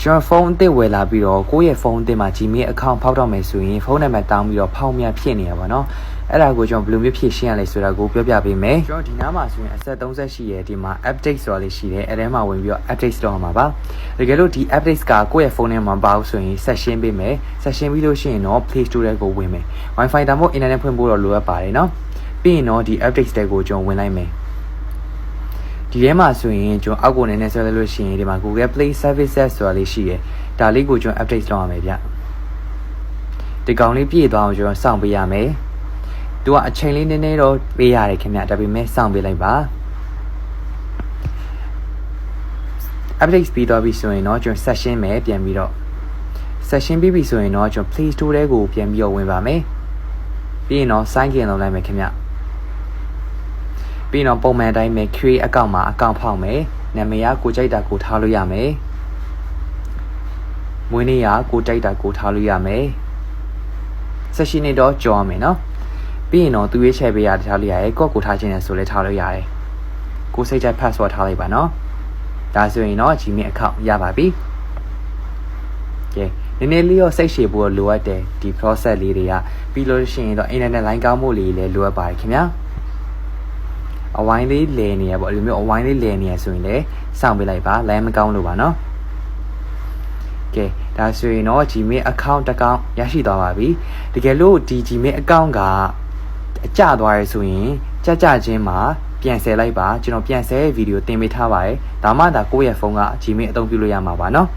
ကျွန်တော်ဖုန်းအသစ်ဝယ်လာပြီးတော့ကိုယ့်ရဲ့ဖုန်းအသစ်မှာ Gmail account ဖောက်တော့မယ်ဆိုရင်ဖုန်းနံပါတ်တောင်းပြီးတော့ဖောက်မြဖြစ်နေရပါတော့အဲ့ဒါကိုကျွန်တော်ဘယ်လိုမျိုးဖြည့်ရှင်းရလဲဆိုတာကိုပြောပြပေးမယ်ကျွန်တော်ဒီနားမှာဆိုရင်အဆက်30ရှိရဲ့ဒီမှာ update ဆိုတာလေးရှိတယ်အဲ့ထဲမှာဝင်ပြီးတော့ update လုပ်ရမှာပါတကယ်လို့ဒီ update ကကိုယ့်ရဲ့ဖုန်းထဲမှာမပါဘူးဆိုရင်ဆက်ရှင်းပေးမယ်ဆက်ရှင်းပြီးလို့ရှိရင်တော့ Play Store ထဲကိုဝင်မယ် Wi-Fi ဒါမှမဟုတ် internet ဖွင့်ဖို့တော့လိုအပ်ပါတယ်နော်ပြီးရင်တော့ဒီ update တွေကိုကျွန်တော်ဝင်လိုက်မယ် ဒီထဲမှာဆိုရင်ကျွန်တော်အောက်ကိုနည်းနည်းဆွဲလိုက်လို့ရှိရင်ဒီမှာ Google Play Services ဆိုတာလေးရှိတယ်ဒါလေးကိုကျွန်တော် update လုပ်ရမယ်ဗျဒီကောင်လေးပြည့်သွားအောင်ကျွန်တော်စောင့်ပေးရမယ်သူကအချိန်လေးနည်းနည်းတော့ပေးရတယ်ခင်ဗျဒါပေမဲ့စောင့်ပေးလိုက်ပါ update ပြီးတော့ပြီဆိုရင်တော့ကျွန်တော် session မယ်ပြန်ပြီးတော့ session ပြီးပြီဆိုရင်တော့ကျွန်တော် Play Store ထဲကိုပြန်ပြီးတော့ဝင်ပါမယ်ပြီးရင်တော့ sign in လုပ်လိုက်မယ်ခင်ဗျ ပြီးရင်တော့ပုံမှန်အတိုင်းပဲ create account မှာ account ဖောက်မယ်နာမည်ကကိုကြိုက်တာကိုထားလို့ရမယ်မွေးနေ့ကကိုကြိုက်တာကိုထားလို့ရမယ် session နေတော့ကြော်ရမယ်နော်ပြီးရင်တော့သူရွေးချယ်ပေးရထားလို့ရတယ်ကိုယ့်ကိုထားခြင်းနဲ့ဆိုလဲထားလို့ရတယ်ကိုစိတ်ကြိုက် password ထားလိုက်ပါနော်ဒါဆိုရင်တော့ Gmail account ရပါပြီကဲနည်းနည်းလေးတော့စိတ်ရှည်ဖို့လိုအပ်တယ်ဒီ process လေးတွေကပြီးလို့ရှိရင်တော့ internet line ကောင်းမှုလေးလည်းလိုအပ်ပါတယ်ခင်ဗျာ အဝိုင်းလေးလဲနေရပေါ့ဒီလိုမျိုးအဝိုင်းလေးလဲနေရဆိုရင်လည်းစောင့်ပေးလိုက်ပါလိုင်းမကောင်းလို့ပါနော်ကဲဒါဆိုရင်တော့ Gmail account တစ်ကောင်ရရှိသွားပါပြီတကယ်လို့ဒီ Gmail account ကအကျသွားရဆိုရင်ကြကြချင်းမှာပြန်ဆယ်လိုက်ပါကျွန်တော်ပြန်ဆယ်ဗီဒီယိုတင်ပေးထားပါတယ်ဒါမှသာကိုယ့်ရဲ့ဖုန်းက Gmail အသုံးပြုလို့ရမှာပါနော်